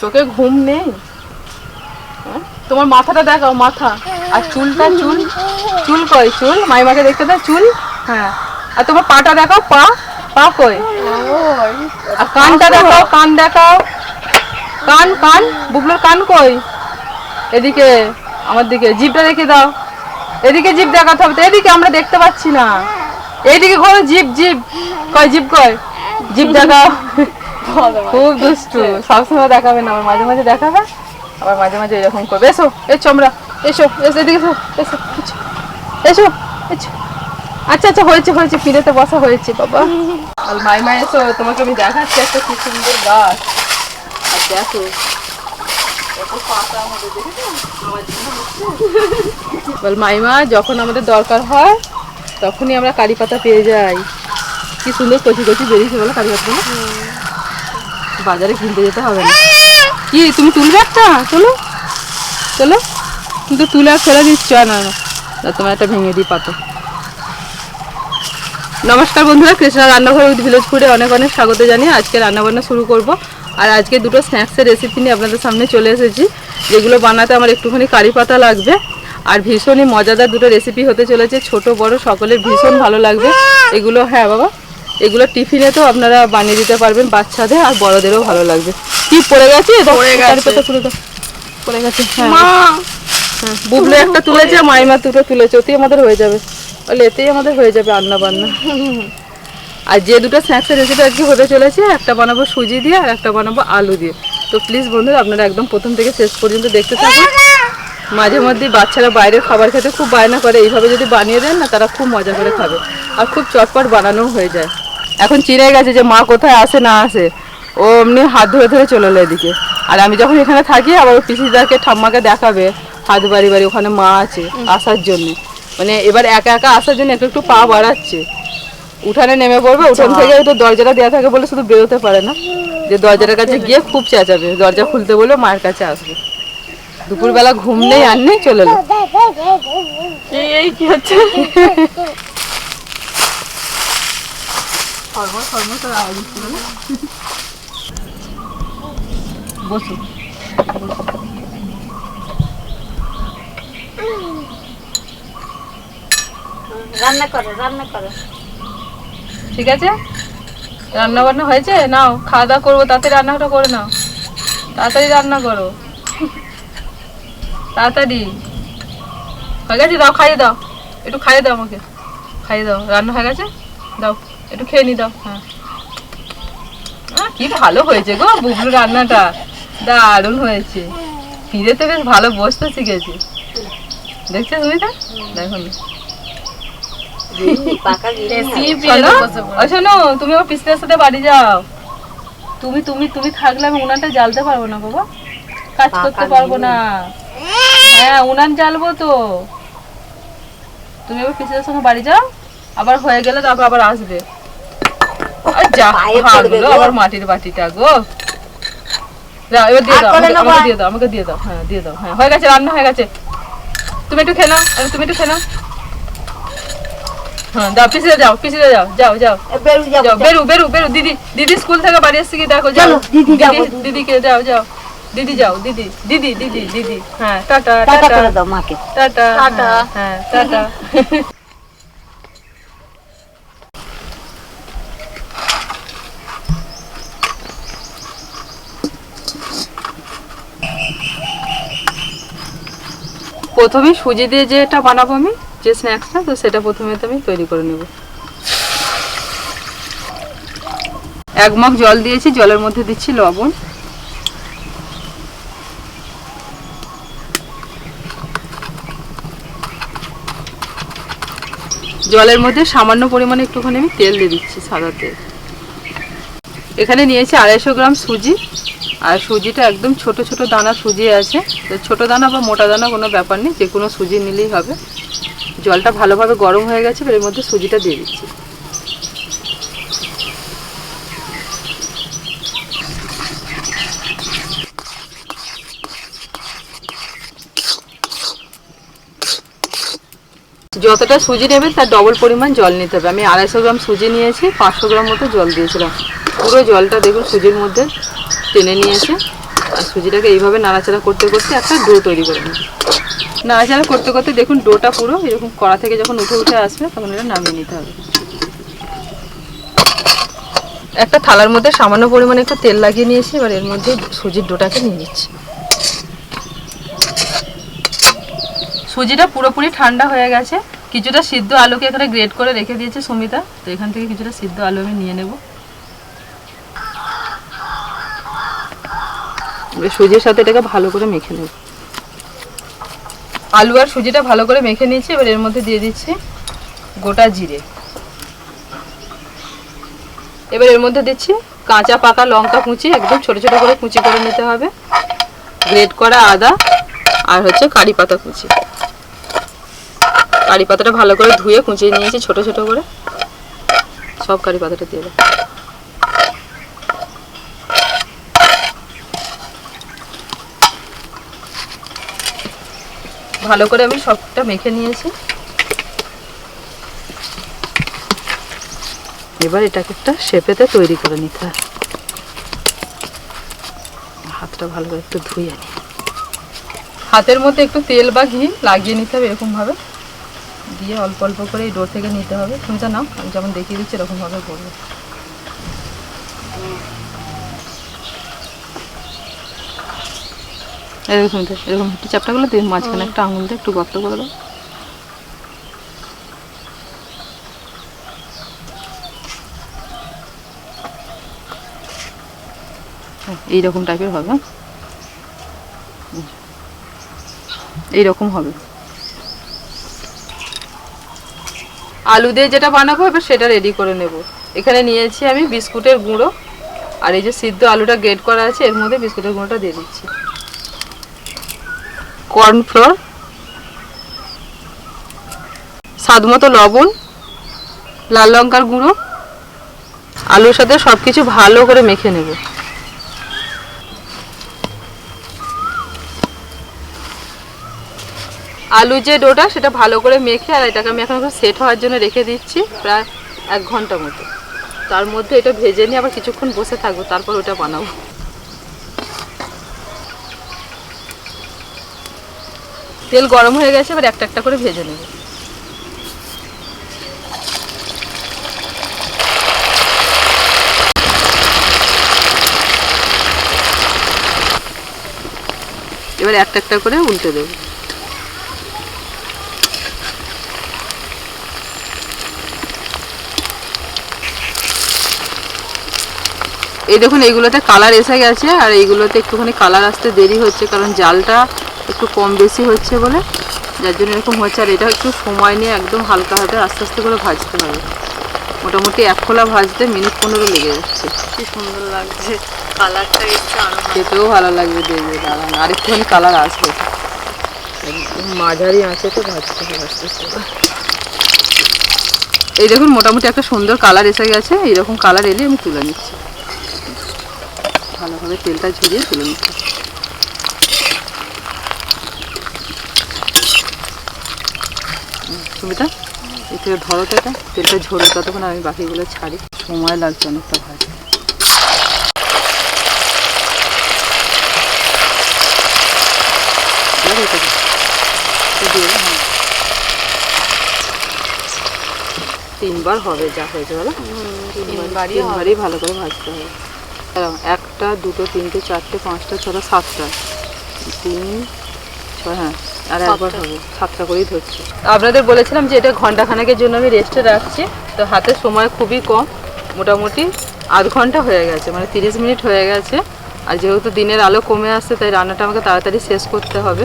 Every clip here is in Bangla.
চোখে ঘুম নেই? হ্যাঁ? তোমার মাথাটা দেখাও, মাথা। আর চুলটা, চুল? চুল কই? চুল? মাইমাকে দেখতে দাও চুল? হ্যাঁ। আর তোমার পাটা দেখাও, পা? পা কই? আর কানটা দেখাও, কান দেখাও। কান কান? বুবলুর কান কই? এদিকে, আমার দিকে। জিভটা দেখে দাও। এদিকে জিভ দেখাতে হবে তো। এদিকে আমরা দেখতে পাচ্ছি না। এইদিকে ঘোরো, জিভ জিভ। কয় জিভ কয়? জিভ দেখাও। খুব দুষ্টু। সবসময় দেখাবে না আমার মাঝে মাঝে দেখাবে, আবার মাঝে মাঝে এরকম করবে। এসো এসো আমরা, এসো এসো, এদিকে এসো এসো এসো এসো আচ্ছা আচ্ছা হয়েছে হয়েছে ফিরেতে বসা হয়েছে, বাবা। আর মাইমা, এসো, তোমাকে আমি দেখাচ্ছি একটা কি সুন্দর গাছ। আর দেখো। বল, মাইমা, যখন আমাদের দরকার হয়, তখনই আমরা কারি পাতা পেয়ে যাই। কি সুন্দর কচি কচি বেরিয়েছে বলো কারি পাতাগুলো বাজারে কিনতে যেতে হবে না। কি তুমি তুলবে একটা? চলো। চলো। কিন্তু তুলে আর ফেলে দিচ্ছ না, তোমার একটা ভেঙে দিই পাতো। নমস্কার বন্ধুরা কৃষ্ণা রান্নাঘর উইথ ভিলেজ ফুডে অনেক অনেক স্বাগত জানিয়ে আজকে রান্নাবান্না শুরু করব। আর আজকে দুটো স্ন্যাক্সের রেসিপি নিয়ে আপনাদের সামনে চলে এসেছি। যেগুলো বানাতে আমার একটুখানি কারি পাতা লাগবে। আর ভীষণই মজাদার দুটো রেসিপি হতে চলেছে। ছোট বড় সকলের ভীষণ ভালো লাগবে। এগুলো হ্যাঁ বাবা? এগুলো টিফিনে তো আপনারা বানিয়ে দিতে পারবেন বাচ্চাদের আর বড়দেরও ভালো লাগবে। কি পড়ে গেছে? পড়ে গেছে। পাতা পড়ে গেছে হ্যাঁ। হ্যাঁ, বুবলু একটা তুলেছে মাইমা দুটো তুলেছে ওতেই আমাদের হয়ে যাবে। বলে এতেই আমাদের হয়ে যাবে রান্না বান্না আর যে দুটো স্ন্যাক্সের রেসিপি আজকে হতে চলেছে একটা বানাবো সুজি দিয়ে আর একটা বানাবো আলু দিয়ে। তো প্লিজ বন্ধুরা আপনারা একদম প্রথম থেকে শেষ পর্যন্ত দেখতে থাকুন। মাঝে মধ্যে বাচ্চারা বাইরের খাবার খেতে খুব বায়না করে। এইভাবে যদি বানিয়ে দেন না তারা খুব মজা করে খাবে। আর খুব চটপট বানানোও হয়ে যায়। এখন চিনে গেছে যে মা কোথায় আসে না আসে ও এমনি হাত ধরে ধরে চলে এলো এদিকে। আর আমি যখন এখানে থাকি আবার ও পিসিদাকে ঠাম্মাকে দেখাবে হাত বাড়ি বাড়ি ওখানে মা আছে আসার জন্য। মানে এবার একা একা আসার জন্য একটু একটু পা বাড়াচ্ছে। উঠানে নেমে পড়বে উঠান থেকে তো দরজাটা দেওয়া থাকে বলে শুধু বেরোতে পারে না। যে দরজাটার কাছে গিয়ে খুব চেঁচাবে দরজা খুলতে বলে মায়ের কাছে আসবে। দুপুরবেলা ঘুম নেই আর নেই চলে এলো। এই কি হচ্ছে? বসো। রান্না করো রান্না করো। ঠিক আছে? রান্না বান্না হয়েছে? নাও খাওয়া দাওয়া করব তাতে রান্নাটা করে নাও। তাড়াতাড়ি রান্না করো। তাড়াতাড়ি। হয়ে গেছে? দাও খাইয়ে দাও। একটু খাইয়ে দাও আমাকে। খাইয়ে দাও। রান্না হয়ে গেছে? দাও। একটু খেয়ে নি দাও। হ্যাঁ কি ভালো হয়েছে গো বুবলু রান্নাটা। দারুণ হয়েছে। ফিরেতে বেশ ভালো বসতে শিখেছে। দেখছ তুমি তো দেখো শোনো তুমি আমার পিসিদের সাথে বাড়ি যাও। তুমি তুমি তুমি থাকলে আমি উনানটা জ্বালতে পারব না বাবা কাজ করতে পারব না। হ্যাঁ উনান জ্বালবো তো। তুমি আবার পিসিদের সঙ্গে বাড়ি যাও। আবার হয়ে গেলে তারপর আবার আসবে। যা ভাগলো আবার মাটির বাটিটা গো। যাও এবার দিয়ে দাও আমাকে- নেব আমাকে আর। দিয়ে দাও আমাকে দিয়ে দাও হ্যাঁ দিয়ে দাও হ্যাঁ হয়ে গেছে রান্না হয়ে গেছে। তুমি একটু খেয়ে নাও তুমি একটু খেয়ে নাও। হ্যাঁ যাও পিসিতে যাও পিসিতে যাও যাও যাও। যাও বেরু বেরু বেরু দিদি দিদি স্কুল থেকে বাড়ি এসে কি দেখো যাও। দিদি দিদিকে যাও যাও। দিদি যাও দিদি দিদি দিদি দিদি হ্যাঁ টাটা টাটা টাটা। হ্যাঁ টাটা। প্রথমে সুজি দিয়ে যেটা বানাবো আমি, যে স্ন্যাক্সটা তো সেটা প্রথমে তো আমি তৈরি করে নেব। এক মগ জল দিয়েছি, জলের মধ্যে দিচ্ছি লবণ। জলের মধ্যে সামান্য পরিমাণে একটুখানি আমি তেল দিয়ে দিচ্ছি সাদা তেল। এখানে নিয়েছি আড়াইশো গ্রাম সুজি। আর সুজিটা একদম ছোট ছোট দানা সুজি আছে। তো ছোট দানা বা মোটা দানা কোনো ব্যাপার নেই, যে কোনো সুজি নিলেই হবে। জলটা ভালোভাবে গরম হয়ে গেছে এর মধ্যে সুজিটা দিয়ে দিচ্ছি। যতটা সুজি নেবেন তার ডবল পরিমাণ জল নিতে হবে। আমি আড়াইশো গ্রাম সুজি নিয়েছি, পাঁচশো গ্রাম মতো জল দিয়েছিলাম। পুরো জলটা দেখুন সুজির মধ্যে। টেনে নিয়েছে আর সুজিটাকে এইভাবে নাড়াচাড়া করতে করতে একটা ডো তৈরি করে নেব নাড়াচাড়া করতে করতে দেখুন ডোটা পুরো এরকম কড়া থেকে যখন উঠে উঠে আসবে তখন এটা নামিয়ে নিতে হবে। একটা থালার মধ্যে সামান্য পরিমাণে একটু তেল লাগিয়ে নিয়েছি, এবার এর মধ্যে সুজির ডোটাকে নিয়ে নিচ্ছি। সুজিটা পুরোপুরি ঠান্ডা হয়ে গেছে। কিছুটা সিদ্ধ আলুকে এখানে গ্রেট করে রেখে দিয়েছে সুমিতা, তো এখান থেকে কিছুটা সিদ্ধ আলু আমি নিয়ে নেব। সুজির সাথে এটাকে ভালো করে মেখে নেব। আলু আর সুজিটা ভালো করে মেখে নিয়েছি, এবার এর মধ্যে দিয়ে দিচ্ছি গোটা জিরে। এবার এর মধ্যে দিচ্ছি কাঁচা পাকা লঙ্কা কুচি, একদম ছোট ছোট করে কুচি করে নিতে হবে। গ্রেট করা আদা আর হচ্ছে কারি পাতা কুচি। কারি পাতাটা ভালো করে ধুয়ে কুচিয়ে নিয়েছি ছোট ছোট করে। সব কারি পাতাটা দিয়ে দেবো। ভালো করে আমি সবটা মেখে নিয়েছি। এবার এটাকে একটা শেপেতে তৈরি করে নিতে হাতটা ভালো করে একটু ধুয়ে নিই হাতের মধ্যে একটু তেল বা ঘি লাগিয়ে নিতে হবে এরকমভাবে। দিয়ে অল্প অল্প করে এই ডোর থেকে নিতে হবে। তুমি তো নাও, আমি যেমন দেখিয়ে দিচ্ছি এরকমভাবে করবে। এরকম এরকম একটু চ্যাপটাগুলো দিয়ে মাঝখানে একটা আঙুল দিয়ে একটু গর্ত করে দাও। হ্যাঁ, এইরকম টাইপের হবে হ্যাঁ? এইরকম হবে। আলু দিয়ে যেটা বানাবো এবার সেটা রেডি করে নেব। এখানে নিয়েছি আমি বিস্কুটের গুঁড়ো আর এই যে সিদ্ধ আলুটা গ্রেট করা আছে এর মধ্যে বিস্কুটের গুঁড়োটা দিয়ে দিচ্ছি। কর্নফ্লোর স্বাদ মতো লবণ, লাল লঙ্কার গুঁড়ো, আলুর সাথে সব কিছু ভালো করে মেখে নেব। আলু যে ডোটা সেটা ভালো করে মেখে, আর এটাকে আমি এখন সেট হওয়ার জন্য রেখে দিচ্ছি প্রায় এক ঘণ্টা মতো। তার মধ্যে এটা ভেজে নিয়ে আবার কিছুক্ষণ বসে থাকব, তারপর ওটা বানাবো। তেল গরম হয়ে গেছে, এবার একটা একটা করে ভেজে নেব। এবার একটা একটা করে উল্টে দেবো। এই দেখুন, এইগুলোতে কালার এসে গেছে, আর এইগুলোতে একটুখানি কালার আসতে দেরি হচ্ছে, কারণ জালটা একটু কম বেশি হচ্ছে বলে যার জন্য এরকম হচ্ছে। আর এটা একটু সময় নিয়ে একদম হালকা হাতে আস্তে আস্তে করে ভাজতে হবে। মোটামুটি এক খোলা ভাজতে মিনিট পনেরো লেগে যাচ্ছে। কি সুন্দর লাগছে। কালারটা একটু খেতেও ভালো লাগবে দেখবে দাঁড়ান আর একটুখানি কালার আসবে। মাঝারি আছে তো ভাজতে হবে আস্তে আস্তে এই দেখুন মোটামুটি একটা সুন্দর কালার এসে গেছে। এইরকম কালার এলে আমি তুলে নিচ্ছি। ভালোভাবে তেলটা ঝরিয়ে তুলে নিচ্ছি। সুমিতা এই থেকে ধরো তো এটা। তেলটা ঝরে ততক্ষণ আমি বাকিগুলো ছাড়ি। সময় লাগছে অনেকটা ভাজতে দাও, হ্যাঁ। তিনবার হবে যা হয়েছে বলো? তিনবারই ভালো করে ভাজতে হবে। একটা দুটো তিনটে চারটে পাঁচটা ছটা সাতটা। তিন ছয় হ্যাঁ। আর একবার হবে সাতটা করেই ধরছি। আপনাদের বলেছিলাম যে এটা ঘণ্টা খানেকের জন্য আমি রেস্টে রাখছি তো হাতে সময় খুবই কম মোটামুটি আধ ঘণ্টা হয়ে গেছে মানে তিরিশ মিনিট হয়ে গেছে। আর যেহেতু দিনের আলো কমে আসছে তাই রান্নাটা আমাকে তাড়াতাড়ি শেষ করতে হবে।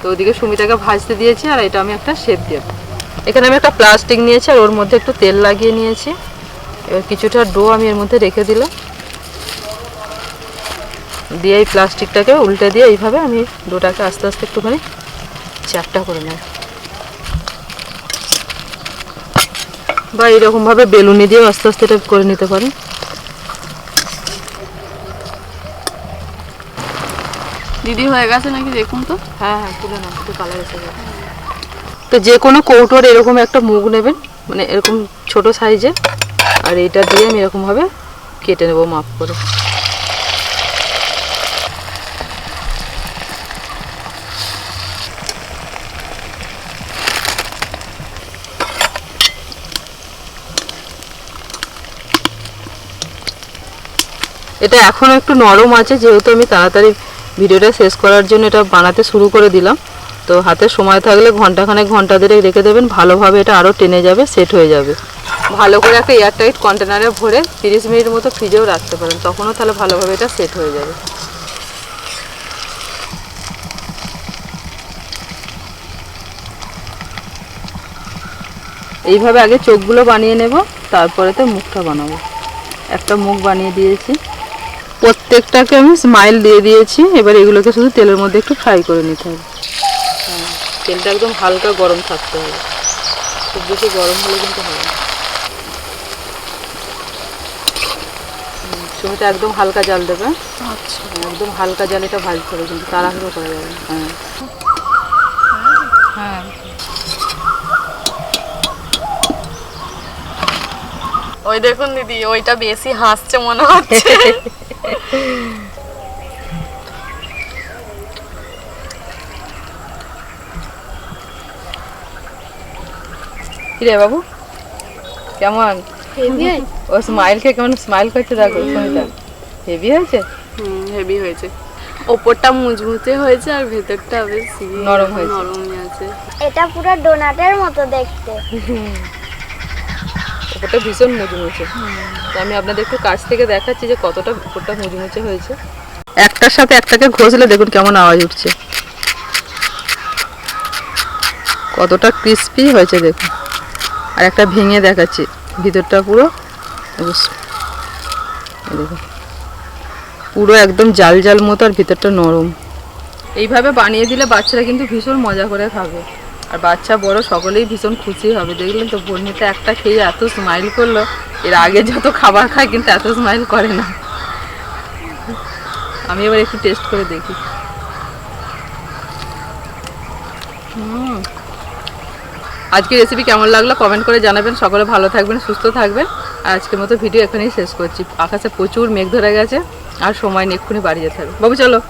তো ওদিকে সুমিতাকে ভাজতে দিয়েছি আর এটা আমি একটা শেপ দেব। এখানে আমি একটা প্লাস্টিক নিয়েছি আর ওর মধ্যে একটু তেল লাগিয়ে নিয়েছি। এবার কিছুটা ডো আমি এর মধ্যে রেখে দিলাম। দিয়ে এই প্লাস্টিকটাকে উল্টে দিয়ে এইভাবে আমি ডোটাকে আস্তে আস্তে একটুখানি চ্যাপটা করে নেব বা এইরকমভাবে বেলুনি দিয়েও আস্তে আস্তে এটা করে নিতে পারেন। দিদি হয়ে গেছে নাকি দেখুন তো? হ্যাঁ হ্যাঁ তুলে নাও একটু কালার এসে যাবে। তো যে কোনো কৌটোর এরকম একটা মুখ নেবেন মানে এরকম ছোট সাইজে আর এটা দিয়ে আমি এরকমভাবে কেটে নেব মাপ করে। এটা এখনও একটু নরম আছে, যেহেতু আমি তাড়াতাড়ি ভিডিওটা শেষ করার জন্য এটা বানাতে শুরু করে দিলাম। তো হাতে সময় থাকলে ঘন্টাখানেক, ঘণ্টা ধরে রেখে দেবেন, ভালোভাবে এটা আরও টেনে যাবে, সেট হয়ে যাবে। ভালো করে একটা এয়ারটাইট কন্টেনারে ভরে তিরিশ মিনিট মতো ফ্রিজেও রাখতে পারেন, তখনও তাহলে ভালোভাবে এটা সেট হয়ে যাবে। এইভাবে আগে চোখগুলো বানিয়ে নেব তারপরে তো মুখটা বানাবো। একটা মুখ বানিয়ে দিয়েছি। প্রত্যেকটাকে আমি স্মাইল দিয়ে দিয়েছি। এবার এগুলোকে শুধু তেলের মধ্যে একটু ফ্রাই করে নিতে হবে। তেলটা একদম হালকা গরম থাকতে হবে। খুব বেশি গরম হলে কিন্তু হবে সময়টা একদম হালকা জাল দেবে। আচ্ছা। একদম হালকা জাল এটা ভাজতে হবে কিন্তু তাড়াহুড়ো করা যাবে। হ্যাঁ। হ্যাঁ। ওই দেখুন দিদি ওইটা বেশি হাসছে মনে হচ্ছে। কি রে বাবু? কেমন? ও স্মাইলকে কেমন স্মাইল করছে দেখো সুমিতা হেভি হয়েছে? হুম হেভি হয়েছে। ওপরটা মুচমুচে হয়েছে আর ভেতরটা বেশ ইয়ে নরম হয়েছে। নরমই আছে। এটা পুরো ডোনাটের মতো দেখতে। ওপরটা ভীষণ মুচমুচে তো আমি আপনাদের একটু কাছ থেকে দেখাচ্ছি যে কতটা উপরটা মুচমুচে হয়েছে। একটার সাথে একটাকে ঘষলে দেখুন কেমন আওয়াজ উঠছে। কতটা ক্রিস্পি হয়েছে দেখুন। আর একটা ভেঙে দেখাচ্ছি ভিতরটা পুরো দেখুন। পুরো একদম জাল জাল মতো আর ভিতরটা নরম। এইভাবে বানিয়ে দিলে বাচ্চারা কিন্তু ভীষণ মজা করে খাবে। আর বাচ্চা বড় সকলেই ভীষণ খুশি হবে। দেখলেন তো বর্ণিতা একটা খেয়ে এত স্মাইল করল। এর আগে যত খাবার খায় কিন্তু এত স্মাইল করে না। আমি এবার একটু টেস্ট করে দেখি। হুম। আজকের রেসিপি কেমন লাগল কমেন্ট করে জানাবেন। সকলে ভালো থাকবেন, সুস্থ থাকবেন। আর আজকের মতো ভিডিও এখানেই শেষ করছি। আকাশে প্রচুর মেঘ ধরে গেছে, আর সময় নেই, এক্ষুনি বাড়ি যেতে হবে। বাবু, চলো।